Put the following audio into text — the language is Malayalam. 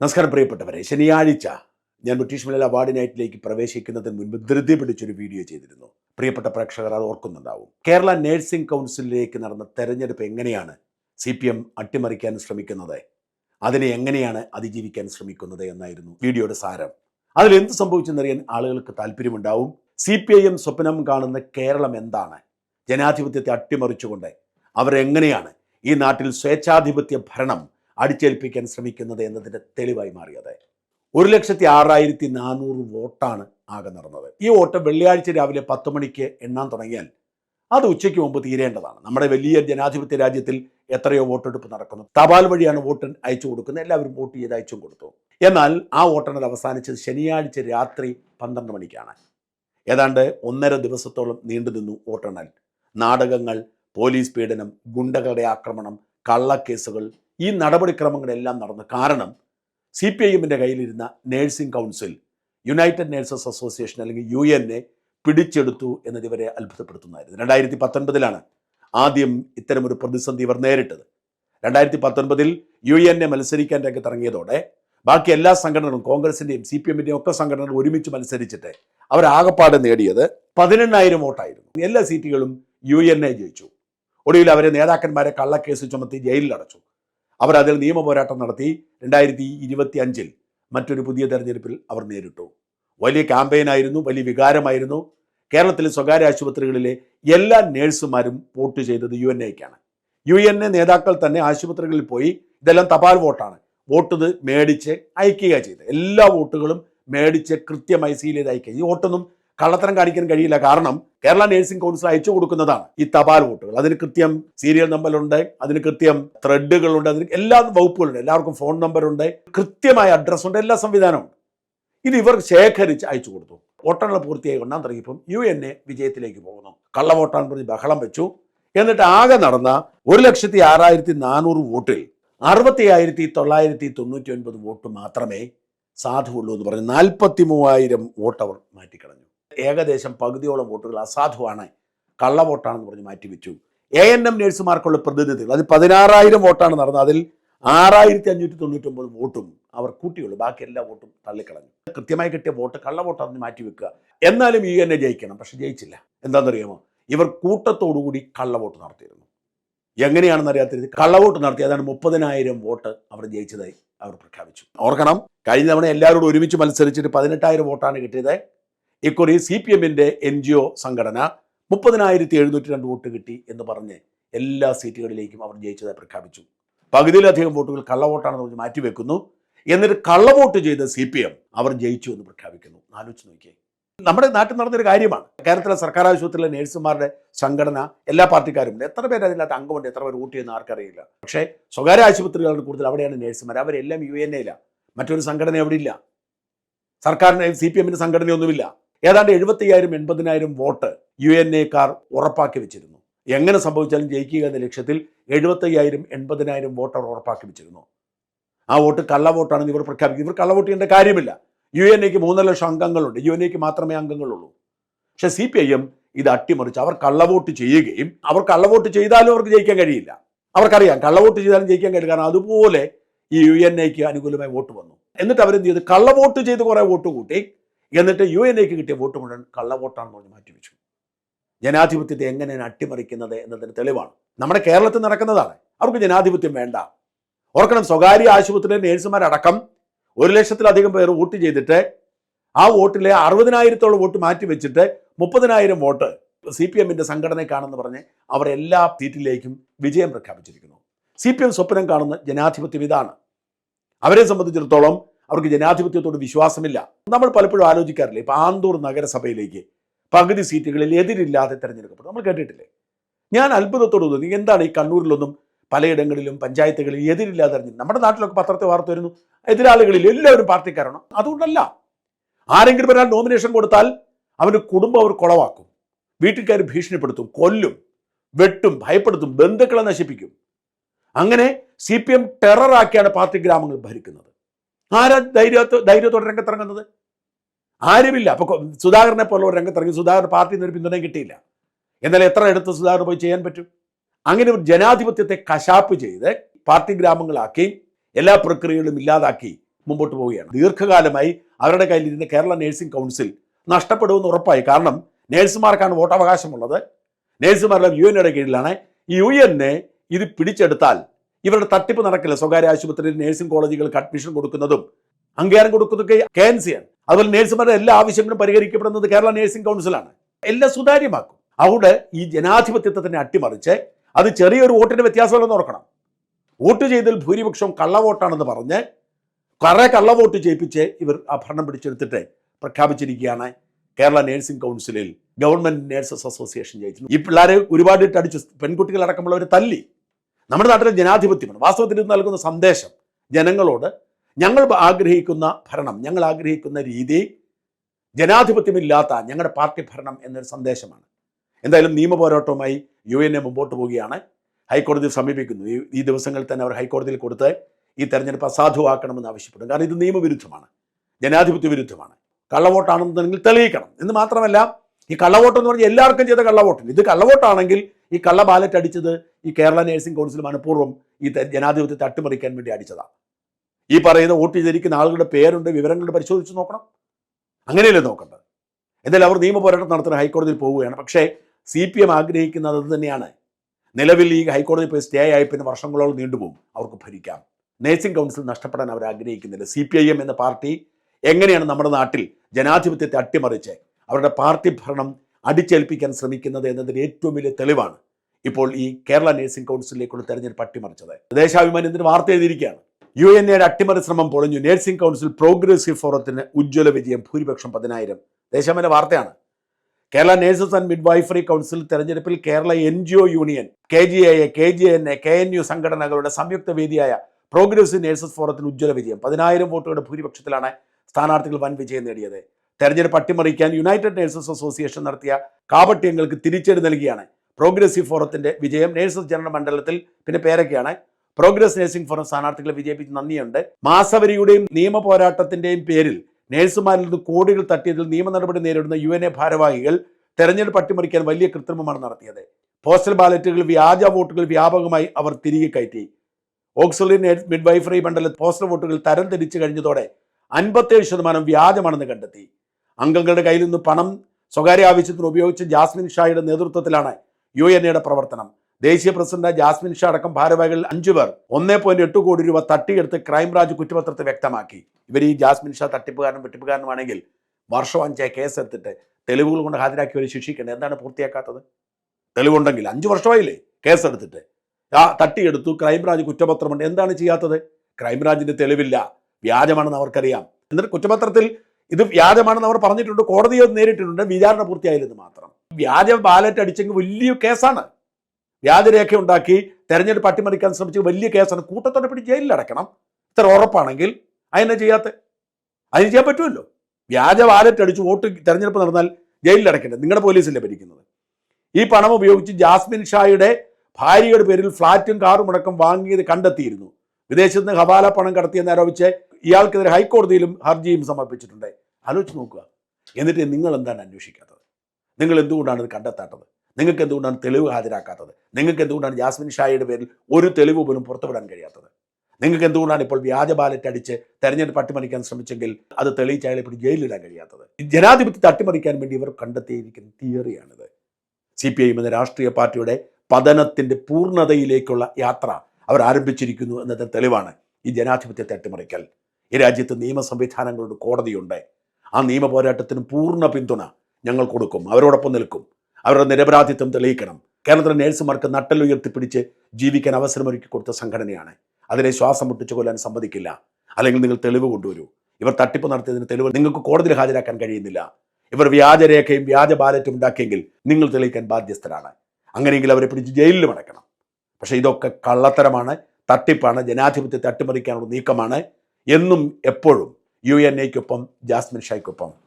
നമസ്കാരം പ്രിയപ്പെട്ടവരെ. ശനിയാഴ്ച ഞാൻ ബ്രിട്ടീഷ് മലയാള അവാർഡ് നൈറ്റിലേക്ക് പ്രവേശിക്കുന്നതിന് മുൻപ് ധൃതി പിടിച്ചൊരു വീഡിയോ ചെയ്തിരുന്നു. പ്രിയപ്പെട്ട പ്രേക്ഷകർ അത് ഓർക്കുന്നുണ്ടാവും. കേരള നേഴ്സിംഗ് കൗൺസിലിലേക്ക് നടന്ന തെരഞ്ഞെടുപ്പ് എങ്ങനെയാണ് സി പി എം അട്ടിമറിക്കാൻ ശ്രമിക്കുന്നത്? അതിനെ എങ്ങനെയാണ് അതിജീവിക്കാൻ ശ്രമിക്കുന്നത് എന്നായിരുന്നു വീഡിയോയുടെ സാരം. അതിൽ എന്ത് സംഭവിച്ചെന്നറിയാൻ ആളുകൾക്ക് താല്പര്യമുണ്ടാവും. സി പി ഐ എം സ്വപ്നം കാണുന്ന കേരളം എന്താണ്? ജനാധിപത്യത്തെ അട്ടിമറിച്ചുകൊണ്ട് അവരെങ്ങനെയാണ് ഈ നാട്ടിൽ സ്വേച്ഛാധിപത്യ ഭരണം അടിച്ചേൽപ്പിക്കാൻ ശ്രമിക്കുന്നത് എന്നതിന്റെ തെളിവായി മാറിയത്. ഒരു ലക്ഷത്തി ആറായിരത്തി നാനൂറ് വോട്ടാണ് ആകെ നടന്നത്. ഈ വോട്ട് വെള്ളിയാഴ്ച രാവിലെ പത്ത് മണിക്ക് എണ്ണാൻ തുടങ്ങിയാൽ അത് ഉച്ചയ്ക്ക് മുമ്പ് തീരേണ്ടതാണ്. നമ്മുടെ വലിയ ജനാധിപത്യ രാജ്യത്തിൽ എത്രയോ വോട്ടെടുപ്പ് നടക്കുന്നു. തപാൽ വഴിയാണ് വോട്ട് അയച്ചു കൊടുക്കുന്നത്. എല്ലാവരും വോട്ട് ചെയ്ത് അയച്ചും കൊടുത്തു. എന്നാൽ ആ വോട്ടെണ്ണൽ അവസാനിച്ചത് ശനിയാഴ്ച രാത്രി പന്ത്രണ്ട് മണിക്കാണ്. ഏതാണ്ട് ഒന്നര ദിവസത്തോളം നീണ്ടു നിന്നു വോട്ടെണ്ണൽ. നാടകങ്ങൾ പോലീസ് പീഡനം ഗുണ്ടകളുടെ ആക്രമണം കള്ളക്കേസുകൾ ഈ നടപടിക്രമങ്ങളെല്ലാം നടന്നു കാരണം സി പി ഐ എമ്മിന്റെ കയ്യിലിരുന്ന nursing council United Nurses Association അല്ലെങ്കിൽ യു എൻ എ പിടിച്ചെടുത്തു എന്നത് ഇവരെ അത്ഭുതപ്പെടുത്തുന്നതായിരുന്നു. രണ്ടായിരത്തി പത്തൊൻപതിലാണ് ആദ്യം ഇത്തരമൊരു പ്രതിസന്ധി ഇവർ നേരിട്ടത്. രണ്ടായിരത്തി പത്തൊൻപതിൽ യു എൻ എ മത്സരിക്കാൻ രംഗത്തിറങ്ങിയതോടെ ബാക്കി എല്ലാ സംഘടനകളും കോൺഗ്രസിന്റെയും സി പി എമ്മിന്റെയും ഒക്കെ സംഘടനകൾ ഒരുമിച്ച് മത്സരിച്ചിട്ട് അവരാകപ്പാടെ നേടിയത് പതിനെണ്ണായിരം വോട്ടായിരുന്നു. എല്ലാ സീറ്റുകളും യു എൻ എ ജയിച്ചു. ഒടുവിൽ അവരെ നേതാക്കന്മാരെ കള്ളക്കേസ് ചുമത്തി ജയിലിൽ അവർ അതിൽ നിയമ പോരാട്ടം നടത്തി രണ്ടായിരത്തി ഇരുപത്തി അഞ്ചിൽ മറ്റൊരു പുതിയ തെരഞ്ഞെടുപ്പിൽ അവർ നേരിട്ടു. വലിയ ക്യാമ്പയിനായിരുന്നു വലിയ വികാരമായിരുന്നു. കേരളത്തിലെ സ്വകാര്യ ആശുപത്രികളിലെ എല്ലാ നേഴ്സുമാരും വോട്ട് ചെയ്തത് യു എൻ എക്കാണ് യു എൻ എ നേതാക്കൾ തന്നെ ആശുപത്രികളിൽ പോയി ഇതെല്ലാം തപാൽ വോട്ടാണ്. വോട്ട് മേടിച്ച് അയക്കുക ചെയ്ത് എല്ലാ വോട്ടുകളും മേടിച്ച് കൃത്യമായി സീൽ ചെയ്ത് അയക്കുക ഈ വോട്ടൊന്നും കള്ളത്തരം കാണിക്കാൻ കഴിയില്ല. കാരണം കേരള നഴ്സിംഗ് കൗൺസിൽ അയച്ചു കൊടുക്കുന്നതാണ് ഈ തപാൽ വോട്ടുകൾ. അതിന് കൃത്യം സീരിയൽ നമ്പറുണ്ട് അതിന് കൃത്യം ത്രെഡുകളുണ്ട് അതിന് എല്ലാ വകുപ്പുകളുണ്ട്. എല്ലാവർക്കും ഫോൺ നമ്പറുണ്ട് കൃത്യമായ അഡ്രസ്സുണ്ട് എല്ലാ സംവിധാനവും ഇത് ഇവർ ശേഖരിച്ച് അയച്ചു കൊടുത്തു. വോട്ടെണ്ണൽ പൂർത്തിയായി ഒന്നാം തുടങ്ങിയപ്പം യു എൻ എ വിജയത്തിലേക്ക് പോകുന്നു കള്ളവോട്ടാണ് പറഞ്ഞ് ബഹളം വെച്ചു. എന്നിട്ട് ആകെ നടന്ന ഒരു ലക്ഷത്തി ആറായിരത്തി നാനൂറ് വോട്ടിൽ അറുപത്തി ആയിരത്തി തൊള്ളായിരത്തി തൊണ്ണൂറ്റി ഒൻപത് വോട്ട് മാത്രമേ സാധുവുള്ളൂ എന്ന് പറഞ്ഞ് നാൽപ്പത്തി മൂവായിരം വോട്ട് അവർ മാറ്റിക്കളഞ്ഞു. ഏകദേശം പകുതിയോളം വോട്ടുകൾ അസാധുവാണ്. കള്ളവോട്ടാണെന്ന് പറഞ്ഞ് മാറ്റിവെച്ചു. എ എൻ എം നേഴ്സുമാർക്കുള്ള പ്രതിനിധികൾ അത് പതിനാറായിരം വോട്ടാണ് നടന്നത്. അതിൽ ആറായിരത്തി അഞ്ഞൂറ്റി തൊണ്ണൂറ്റൊമ്പത് വോട്ടും അവർ കൂട്ടിയുള്ളൂ. ബാക്കി എല്ലാ വോട്ടും തള്ളിക്കളഞ്ഞു. കൃത്യമായി കിട്ടിയ വോട്ട് കള്ളവോട്ടാണെന്ന് മാറ്റിവെക്കുക. എന്നാലും യു എൻ എ ജയിക്കണം പക്ഷെ ജയിച്ചില്ല. എന്താണെന്നറിയാമോ? ഇവർ കൂട്ടത്തോടുകൂടി കള്ളവോട്ട് നടത്തിയിരുന്നു. എങ്ങനെയാണെന്ന് അറിയാത്ത കള്ളവോട്ട് നടത്തി. അതാണ് മുപ്പതിനായിരം വോട്ട് അവർ ജയിച്ചതായി അവർ പ്രഖ്യാപിച്ചു. ഓർക്കണം കഴിഞ്ഞ തവണ എല്ലാവരോടും ഒരുമിച്ച് മത്സരിച്ചിട്ട് പതിനെട്ടായിരം വോട്ടാണ് കിട്ടിയത്. ഇക്കുറി സി പി എമ്മിന്റെ എൻ ജി ഒ സംഘടന മുപ്പതിനായിരത്തി എഴുന്നൂറ്റി രണ്ട് വോട്ട് കിട്ടി എന്ന് പറഞ്ഞ് എല്ലാ സീറ്റുകളിലേക്കും അവർ ജയിച്ചതായി പ്രഖ്യാപിച്ചു. പകുതിയിലധികം വോട്ടുകൾ കള്ളവോട്ടാണെന്ന് പറഞ്ഞ് മാറ്റിവെക്കുന്നു. എന്നിട്ട് കള്ളവോട്ട് ചെയ്ത സി പി എം അവർ ജയിച്ചു എന്ന് പ്രഖ്യാപിക്കുന്നു. ആലോചിച്ച് നോക്കിയേ. നമ്മുടെ നാട്ടിൽ നടന്നൊരു കാര്യമാണ്. കേരളത്തിലെ സർക്കാർ ആശുപത്രിയിലെ നഴ്സുമാരുടെ സംഘടന എല്ലാ പാർട്ടിക്കാരും എത്ര പേര് അതിനകത്ത് അംഗമുണ്ട് എത്ര പേര് വോട്ട് ചെയ്യുന്ന ആർക്കറിയില്ല. പക്ഷേ സ്വകാര്യ ആശുപത്രികളുടെ കൂടുതൽ അവിടെയാണ് നഴ്സുമാർ. അവരെല്ലാം യു എൻ എയിലാണ് മറ്റൊരു സംഘടന എവിടെയില്ല ഇല്ല സർക്കാരിന് സി പി എമ്മിന്റെ സംഘടനയൊന്നുമില്ല. ഏതാണ്ട് എഴുപത്തയ്യായിരം എൺപതിനായിരം വോട്ട് യു എൻ എക്കാർ ഉറപ്പാക്കി വെച്ചിരുന്നു. എങ്ങനെ സംഭവിച്ചാലും ജയിക്കുക എന്ന ലക്ഷ്യത്തിൽ എഴുപത്തയ്യായിരം എൺപതിനായിരം വോട്ട് അവർ ഉറപ്പാക്കി വെച്ചിരുന്നു. ആ വോട്ട് കള്ള വോട്ടാണെന്ന് ഇവർ പ്രഖ്യാപിക്കും. ഇവർ കള്ള വോട്ട് ചെയ്യേണ്ട കാര്യമില്ല. യു എൻ എക്ക് മൂന്നര ലക്ഷം അംഗങ്ങളുണ്ട്. യു എൻ എക്ക് മാത്രമേ അംഗങ്ങളുള്ളൂ. പക്ഷേ സി പി ഐ എം ഇത് അട്ടിമറിച്ച് അവർ കള്ളവോട്ട് ചെയ്യുകയും അവർ കള്ളവോട്ട് ചെയ്താലും അവർക്ക് ജയിക്കാൻ കഴിയില്ല. അവർക്കറിയാം കള്ള വോട്ട് ചെയ്താലും ജയിക്കാൻ കഴിയില്ല. കാരണം അതുപോലെ ഈ യു എൻ എക്ക് അനുകൂലമായി വോട്ട് വന്നു. എന്നിട്ട് അവരെന്ത് കള്ള വോട്ട് ചെയ്ത് കുറേ വോട്ട് കൂട്ടി. എന്നിട്ട് യു എൻ കിട്ടിയ വോട്ട് മുഴുവൻ കള്ളവോട്ടാണെന്ന് പറഞ്ഞ് മാറ്റിവെച്ചു ജനാധിപത്യത്തെ എങ്ങനെയാണ് അട്ടിമറിക്കുന്നത് എന്നതിന് തെളിവാണ്. നമ്മുടെ കേരളത്തിൽ നടക്കുന്നതാണ്. അവർക്ക് ജനാധിപത്യം വേണ്ട. ഓർക്കണം സ്വകാര്യ ആശുപത്രിയിലെ നേഴ്സുമാരടക്കം ഒരു ലക്ഷത്തിലധികം പേർ വോട്ട് ചെയ്തിട്ട് ആ വോട്ടിലെ അറുപതിനായിരത്തോളം വോട്ട് മാറ്റി വെച്ചിട്ട് മുപ്പതിനായിരം വോട്ട് സി പി എമ്മിന്റെ സംഘടനയ്ക്കാണെന്ന് പറഞ്ഞ് അവർ എല്ലാ സീറ്റിലേക്കും വിജയം പ്രഖ്യാപിച്ചിരിക്കുന്നു. സി പി എം സ്വപ്നം കാണുന്ന ജനാധിപത്യം ഇതാണ്. അവരെ സംബന്ധിച്ചിടത്തോളം അവർക്ക് ജനാധിപത്യത്തോട് വിശ്വാസമില്ല. നമ്മൾ പലപ്പോഴും ആലോചിക്കാറില്ല ഇപ്പം ആന്തൂർ നഗരസഭയിലേക്ക് പകുതി സീറ്റുകളിൽ എതിരില്ലാതെ തിരഞ്ഞെടുക്കപ്പെടും നമ്മൾ കേട്ടിട്ടില്ലേ? ഞാൻ അത്ഭുതത്തോട് തോന്നി എന്താണ് ഈ കണ്ണൂരിലൊന്നും പലയിടങ്ങളിലും പഞ്ചായത്തുകളിൽ എതിരില്ലാതെ തെരഞ്ഞെടുപ്പ് നമ്മുടെ നാട്ടിലൊക്കെ പത്രത്തെ വാർത്ത വരുന്നു എതിരാളികളിൽ എല്ലാവരും പാർട്ടിക്കാരാണ്. അതുകൊണ്ടല്ല ആരെങ്കിലും ഒരാൾ നോമിനേഷൻ കൊടുത്താൽ അവന്റെ കുടുംബം അവർ കുളവാക്കും വീട്ടുകാർ ഭീഷണിപ്പെടുത്തും കൊല്ലും വെട്ടും ഭയപ്പെടുത്തും ബന്ധുക്കളെ നശിപ്പിക്കും. അങ്ങനെ സി പി എം ടെററാക്കിയാണ് പാർട്ടി ഗ്രാമങ്ങൾ ഭരിക്കുന്നത്. ആരാ ധൈര്യത്തോ ധൈര്യത്തോടെ രംഗത്തിറങ്ങുന്നത്? ആരുമില്ല. അപ്പോൾ സുധാകരനെ ഒരു രംഗത്തിറങ്ങി സുധാകരൻ പാർട്ടിയിൽ ഒരു പിന്തുണയും കിട്ടിയില്ല. എന്നാൽ എത്ര എടുത്ത് സുധാകരൻ പോയി ചെയ്യാൻ പറ്റും? അങ്ങനെ ഒരു ജനാധിപത്യത്തെ കശാപ്പ് ചെയ്ത് പാർട്ടി ഗ്രാമങ്ങളാക്കി എല്ലാ പ്രക്രിയകളും ഇല്ലാതാക്കി മുമ്പോട്ട് പോവുകയാണ്. ദീർഘകാലമായി അവരുടെ കയ്യിലിരുന്ന കേരള നേഴ്സിംഗ് കൗൺസിൽ നഷ്ടപ്പെടുമെന്ന് ഉറപ്പായി. കാരണം നേഴ്സുമാർക്കാണ് വോട്ടവകാശമുള്ളത്. നേഴ്സുമാരുടെ യു എൻ കീഴിലാണ്. ഈ യു എന്നെ ഇത് പിടിച്ചെടുത്താൽ ഇവരുടെ തട്ടിപ്പ് നടക്കില്ല. സ്വകാര്യ ആശുപത്രിയിൽ നേഴ്സിംഗ് കോളേജുകൾക്ക് അഡ്മിഷൻ കൊടുക്കുന്നതും അംഗീകാരം കൊടുക്കുന്നതൊക്കെ കെ അതുപോലെ നേഴ്സുമാരുടെ എല്ലാ ആവശ്യങ്ങളും പരിഹരിക്കപ്പെടുന്നത് കേരള നേഴ്സിംഗ് കൗൺസിലാണ് എല്ലാം സുതാര്യമാക്കും. അവിടെ ഈ ജനാധിപത്യത്തെ തന്നെ അട്ടിമറിച്ച് അത് ചെറിയൊരു വോട്ടിന്റെ വ്യത്യാസമല്ലെന്ന് ഓർക്കണം. വോട്ട് ചെയ്തതിൽ ഭൂരിപക്ഷം കള്ളവോട്ടാണെന്ന് പറഞ്ഞ് കുറെ കള്ളവോട്ട് ചെയ്യിപ്പിച്ച് ഇവർ ആ ഭരണം പിടിച്ചെടുത്തിട്ട് പ്രഖ്യാപിച്ചിരിക്കുകയാണ് കേരള നേഴ്സിംഗ് കൗൺസിലിൽ ഗവൺമെന്റ് നേഴ്സസ് അസോസിയേഷൻ ജയിച്ചു ഈ പിള്ളേരെ ഒരുപാട് ഇട്ട് അടിച്ചു പെൺകുട്ടികളടക്കമുള്ളവർ തല്ലി. നമ്മുടെ നാട്ടിലെ ജനാധിപത്യമാണ്. വാസ്തവത്തിൽ ഇത് നൽകുന്ന സന്ദേശം ജനങ്ങളോട് ഞങ്ങൾ ആഗ്രഹിക്കുന്ന ഭരണം ഞങ്ങൾ ആഗ്രഹിക്കുന്ന രീതി ജനാധിപത്യമില്ലാത്ത ഞങ്ങളുടെ പാർട്ടി ഭരണം എന്നൊരു സന്ദേശമാണ്. എന്തായാലും നിയമ പോരാട്ടവുമായി യു എൻ എ മുമ്പോട്ട് പോവുകയാണ്. ഹൈക്കോടതി സമീപിക്കുന്നു. ഈ ദിവസങ്ങളിൽ തന്നെ അവർ ഹൈക്കോടതിയിൽ കൊടുത്ത് ഈ തെരഞ്ഞെടുപ്പ് അസാധുവാക്കണമെന്ന് ആവശ്യപ്പെടും കാരണം ഇത് നിയമവിരുദ്ധമാണ്. ജനാധിപത്യ വിരുദ്ധമാണ്. കള്ളവോട്ടാണെന്നുണ്ടെങ്കിൽ തെളിയിക്കണം. എന്ന് മാത്രമല്ല ഈ കള്ളവോട്ട് എന്ന് പറഞ്ഞാൽ എല്ലാവർക്കും ചെയ്ത കള്ളവോട്ടുണ്ട് ഇത് കള്ളവോട്ടാണെങ്കിൽ ഈ കള്ള ബാലറ്റ് അടിച്ചത് ഈ കേരള നേഴ്സിംഗ് കൗൺസിൽ മനഃപൂർവം ഈ ജനാധിപത്യത്തെ അട്ടിമറിക്കാൻ വേണ്ടി അടിച്ചതാണ് ഈ പറയുന്ന വോട്ട് ചെയ്തിരിക്കുന്ന ആളുകളുടെ പേരുണ്ട് വിവരങ്ങളുടെ പരിശോധിച്ച് നോക്കണം. അങ്ങനെയല്ലേ നോക്കേണ്ടത്? എന്തായാലും അവർ നിയമ പോരാട്ടം നടത്തുന്ന ഹൈക്കോടതിയിൽ പോവുകയാണ്. പക്ഷേ സി പി എം ആഗ്രഹിക്കുന്നത് അത് തന്നെയാണ്. നിലവിൽ ഈ ഹൈക്കോടതി പോയി സ്റ്റേ ആയി പിന്നെ വർഷങ്ങളോളം നീണ്ടുപോകും അവർക്ക് ഭരിക്കാം. നേഴ്സിംഗ് കൗൺസിൽ നഷ്ടപ്പെടാൻ അവർ ആഗ്രഹിക്കുന്നില്ല. സി പി ഐ എം എന്ന പാർട്ടി എങ്ങനെയാണ് നമ്മുടെ നാട്ടിൽ ജനാധിപത്യത്തെ അട്ടിമറിച്ച് അവരുടെ പാർട്ടി ഭരണം അടിച്ചേൽപ്പിക്കാൻ ശ്രമിക്കുന്നത് എന്നതിന് ഏറ്റവും വലിയ തെളിവാണ്. ഇപ്പോൾ ഈ കേരള നേഴ്സിംഗ് കൗൺസിലിലേക്കുള്ള തെരഞ്ഞെടുപ്പ് അട്ടിമറിച്ചത്. ദേശാഭിമാനത്തിന് വാർത്ത എഴുതിയിരിക്കുകയാണ്? യു എൻ എയുടെ അട്ടിമറി ശ്രമം പൊളിഞ്ഞു. നേഴ്സിംഗ് കൗൺസിൽ പ്രോഗ്രസീവ് ഫോറത്തിന് ഉജ്ജ്വല വിജയം ഭൂരിപക്ഷം പതിനായിരം. ദേശാഭിമാന വാർത്തയാണ്. Kerala nurses and midwifery council തെരഞ്ഞെടുപ്പിൽ Kerala N G O union K G I A K G N A K N U സംഘടനകളുടെ സംയുക്ത വേദിയായ പ്രോഗ്രസീവ് നേഴ്സസ് ഫോറത്തിന് ഉജ്ജ്വല വിജയം പതിനായിരം വോട്ടുകളുടെ ഭൂരിപക്ഷത്തിലാണ് സ്ഥാനാർത്ഥികൾ വൻ വിജയം നേടിയത്. തെരഞ്ഞെടുപ്പ് അട്ടിമറിക്കാൻ യുണൈറ്റഡ് നേഴ്സസ് അസോസിയേഷൻ നടത്തിയ കാപട്യങ്ങൾക്ക് തിരിച്ചടി നൽകിയാണ് പ്രോഗ്രസീവ് ഫോറത്തിന്റെ വിജയം നേഴ്സസ് ജനറൽ മണ്ഡലത്തിൽ പിന്നെ പേരൊക്കെയാണ്. പ്രോഗ്രസ് നേഴ്സിംഗ് ഫോറം സ്ഥാനാർത്ഥികളെ വിജയിപ്പിച്ച് നന്ദിയുണ്ട്. മാസവരിയുടെയും നിയമ പോരാട്ടത്തിന്റെയും പേരിൽ നേഴ്സുമാരിൽ നിന്ന് കോടികൾ തട്ടിയതിൽ നിയമ നടപടി നേരിടുന്ന യു എൻ എ ഭാരവാഹികൾ തെരഞ്ഞെടുപ്പ് അട്ടിമറിക്കാൻ വലിയ കൃത്രിമമാണ് നടത്തിയത്. പോസ്റ്റൽ ബാലറ്റുകൾ വ്യാജ വോട്ടുകൾ വ്യാപകമായി അവർ തിരികെ കയറ്റി. ഓക്സിലറി മിഡ്വൈഫറി മണ്ഡലത്തിൽ പോസ്റ്റൽ വോട്ടുകൾ തരം തിരിച്ചു കഴിഞ്ഞതോടെ അൻപത്തേഴ് ശതമാനം വ്യാജമാണെന്ന് കണ്ടെത്തി. അംഗങ്ങളുടെ കയ്യിൽ നിന്ന് പണം സ്വകാര്യ ആവശ്യത്തിന് ഉപയോഗിച്ച് ജാസ്മിൻ ഷായുടെ നേതൃത്വത്തിലാണ് യു എൻ എയുടെ പ്രവർത്തനം. ദേശീയ പ്രസിഡന്റ് ജാസ്മിൻ ഷാ അടക്കം ഭാരവാഹികൾ അഞ്ചു പേർ ഒന്നേ പോയിന്റ് എട്ട് കോടി രൂപ തട്ടിയെടുത്ത് ക്രൈംബ്രാഞ്ച് കുറ്റപത്രത്തിൽ വ്യക്തമാക്കി. ഇവർ ഈ ജാസ്മിൻ ഷാ തട്ടിപ്പുകാരനും വെട്ടിപ്പുകാരനുമാണെങ്കിൽ വർഷം അഞ്ചായി കേസെടുത്തിട്ട് തെളിവുകൾ കൊണ്ട് ഹാജരാക്കി ഒരു ശിക്ഷിക്കേണ്ടത് എന്താണ് പൂർത്തിയാക്കാത്തത്? തെളിവുണ്ടെങ്കിൽ അഞ്ചു വർഷമായില്ലേ കേസെടുത്തിട്ട് ആ തട്ടിയെടുത്തു ക്രൈംബ്രാഞ്ച് കുറ്റപത്രമുണ്ട്. എന്താണ് ചെയ്യാത്തത്? ക്രൈംബ്രാഞ്ചിന്റെ തെളിവില്ല. വ്യാജമാണെന്ന് അവർക്കറിയാം. എന്നിട്ട് കുറ്റപത്രത്തിൽ ഇത് വ്യാജമാണെന്ന് അവർ പറഞ്ഞിട്ടുണ്ട് കോടതിയെ നേരിട്ടിട്ടുണ്ട് വിചാരണ പൂർത്തിയായില്ലെന്ന് മാത്രം. വ്യാജ ബാലറ്റ് അടിച്ചെങ്കിൽ വലിയ കേസാണ്. വ്യാജരേഖ ഉണ്ടാക്കി തെരഞ്ഞെടുപ്പ് അട്ടിമറിക്കാൻ ശ്രമിച്ച വലിയ കേസാണ്. കൂട്ടത്തോടെ പിടി ജയിലിൽ അടക്കണം ഇത്ര ഉറപ്പാണെങ്കിൽ അതിനെ ചെയ്യാത്ത അതിന് ചെയ്യാൻ പറ്റുമല്ലോ. വ്യാജ ബാലറ്റ് അടിച്ച് വോട്ട് തെരഞ്ഞെടുപ്പ് നടന്നാൽ ജയിലിൽ അടയ്ക്കേണ്ടത് നിങ്ങളുടെ പോലീസല്ലേ ഭരിക്കുന്നത്. ഈ പണം ഉപയോഗിച്ച് ജാസ്മിൻ ഷായുടെ ഭാര്യയുടെ പേരിൽ ഫ്ളാറ്റും കാറും അടക്കം വാങ്ങിയത് കണ്ടെത്തിയിരുന്നു. വിദേശത്ത് നിന്ന് ഹവാല പണം കടത്തിയെന്ന് ആരോപിച്ച് ഇയാൾക്കെതിരെ ഹൈക്കോടതിയിലും ഹർജിയും സമർപ്പിച്ചിട്ടുണ്ട്. ആലോചിച്ച് നോക്കുക. എന്നിട്ട് നിങ്ങൾ എന്താണ് അന്വേഷിക്കാത്തത്? നിങ്ങൾ എന്തുകൊണ്ടാണ് ഇത് കണ്ടെത്താത്തത്? നിങ്ങൾക്ക് എന്തുകൊണ്ടാണ് തെളിവ് ഹാജരാക്കാത്തത്? നിങ്ങൾക്ക് എന്തുകൊണ്ടാണ് ജാസ്മിൻ ഷായുടെ പേരിൽ ഒരു തെളിവ് പോലും പുറത്തുവിടാൻ കഴിയാത്തത്? നിങ്ങൾക്ക് എന്തുകൊണ്ടാണ് ഇപ്പോൾ വ്യാജ ബാലറ്റ് അടിച്ച് തെരഞ്ഞെടുപ്പ് അട്ടിമറിക്കാൻ ശ്രമിച്ചെങ്കിൽ അത് തെളിയിച്ച് ഇപ്പോൾ ജയിലിലിടാൻ കഴിയാത്തത്? ജനാധിപത്യത്തെ അട്ടിമറിക്കാൻ വേണ്ടി ഇവർ കണ്ടെത്തിയിരിക്കുന്ന തിയറിയാണിത്. സി പി ഐ എന്ന രാഷ്ട്രീയ പാർട്ടിയുടെ പതനത്തിന്റെ പൂർണതയിലേക്കുള്ള യാത്ര അവർ ആരംഭിച്ചിരിക്കുന്നു എന്നതിന് തെളിവാണ് ഈ ജനാധിപത്യത്തെ അട്ടിമറിക്കൽ ഈ രാജ്യത്ത് നിയമ സംവിധാനങ്ങളുടെ കോടതിയുണ്ട്. ആ നിയമ പോരാട്ടത്തിന് പൂർണ പിന്തുണ ഞങ്ങൾ കൊടുക്കും അവരോടൊപ്പം നിൽക്കും. അവരുടെ നിരപരാധിത്വം തെളിയിക്കണം. കേരളത്തിലെ നേഴ്സുമാർക്ക് നട്ടലുയർത്തിപ്പിടിച്ച് ജീവിക്കാൻ അവസരമൊരുക്കി കൊടുത്ത സംഘടനയാണ്. അതിനെ ശ്വാസം മുട്ടിച്ച് കൊല്ലാൻ സമ്മതിക്കില്ല. അല്ലെങ്കിൽ നിങ്ങൾ തെളിവ് കൊണ്ടുവരൂ. ഇവർ തട്ടിപ്പ് നടത്തിയതിന് തെളിവ് നിങ്ങൾക്ക് കോടതിയിൽ ഹാജരാക്കാൻ കഴിയുന്നില്ല. ഇവർ വ്യാജരേഖയും വ്യാജ ബാലറ്റും ഉണ്ടാക്കിയെങ്കിൽ നിങ്ങൾ തെളിയിക്കാൻ ബാധ്യസ്ഥരാണ്. അങ്ങനെയെങ്കിൽ അവരെ പിടിച്ച് ജയിലിൽ അടക്കണം പക്ഷേ ഇതൊക്കെ കള്ളത്തരമാണ് തട്ടിപ്പാണ് ജനാധിപത്യത്തെ അട്ടിമറിക്കാനുള്ള നീക്കമാണ്. എന്നും എപ്പോഴും യു എൻ എക്കൊപ്പം ജാസ്മിൻ ഷായ്ക്കൊപ്പം.